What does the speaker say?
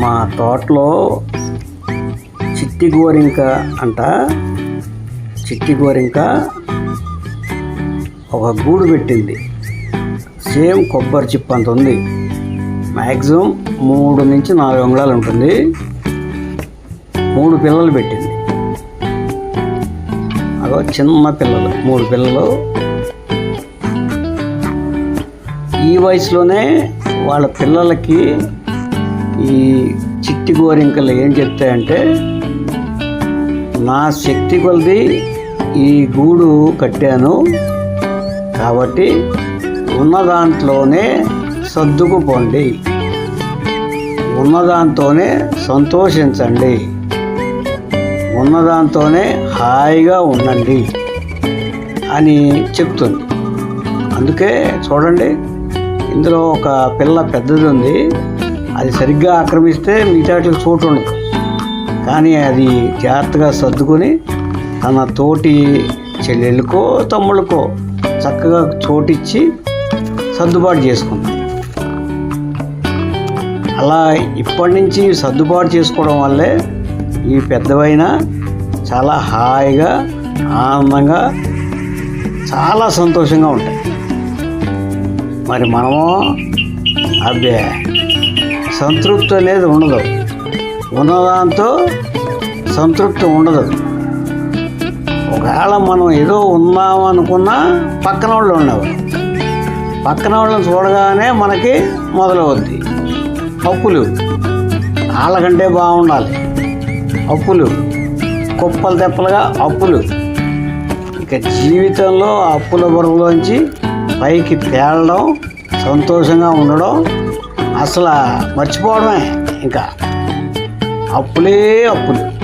మా తోటలో చిట్టి గోరింక అంట. చిట్టి గోరింక ఒక గూడు పెట్టింది. సేమ్ కొబ్బరి చిప్ అంత ఉంది. మ్యాక్సిమం మూడు నుంచి నాలుగు అంగుళాలు ఉంటుంది. మూడు పిల్లలు పెట్టింది. అదో చిన్న పిల్లలు మూడు పిల్లలు. ఈ వయసులోనే వాళ్ళ పిల్లలకి ఈ చిట్టి గోరింకలు ఏం చెప్తాయంటే నా శక్తి కొలది ఈ గూడు కట్టాను కాబట్టి ఉన్న దాంట్లోనే సర్దుకుపోండి. ఉన్నదాంతోనే సంతోషించండి. ఉన్నదాంతోనే హాయిగా ఉండండి అని చెప్తుంది. అందుకే చూడండి ఇందులో ఒక పిల్ల పెద్దది ఉంది. అది సరిగ్గా ఆక్రమిస్తే మిగతాటికి చోటు ఉండదు కానీ అది జాగ్రత్తగా సర్దుకొని తన తోటి చెల్లెళ్ళకో తమ్ముళ్ళకో చక్కగా చోటిచ్చి సర్దుబాటు చేసుకుంది. అలా ఇప్పటి నుంచి సర్దుబాటు చేసుకోవడం వల్లే ఈ పెద్దవైన చాలా హాయిగా ఆనందంగా చాలా సంతోషంగా ఉంటాయి. మరి మనము అబ్బే సంతృప్తి అనేది ఉండదు. ఉన్నదాంతో సంతృప్తి ఉండదు. ఒకవేళ మనం ఏదో ఉన్నాం అనుకున్నా పక్కన వాళ్ళు ఉండేవారు పక్కన వాళ్ళని చూడగానే మనకి మొదలవుద్ది. అప్పులు. వాళ్ళకంటే బాగుండాలి. అప్పులు. కుప్పలు తెప్పలుగా అప్పులు. ఇక జీవితంలో అప్పుల బరువులోంచి పైకి తేలడం సంతోషంగా ఉండడం అసలు మర్చిపోవడమే ఇంకా. అప్పులే అప్పులు.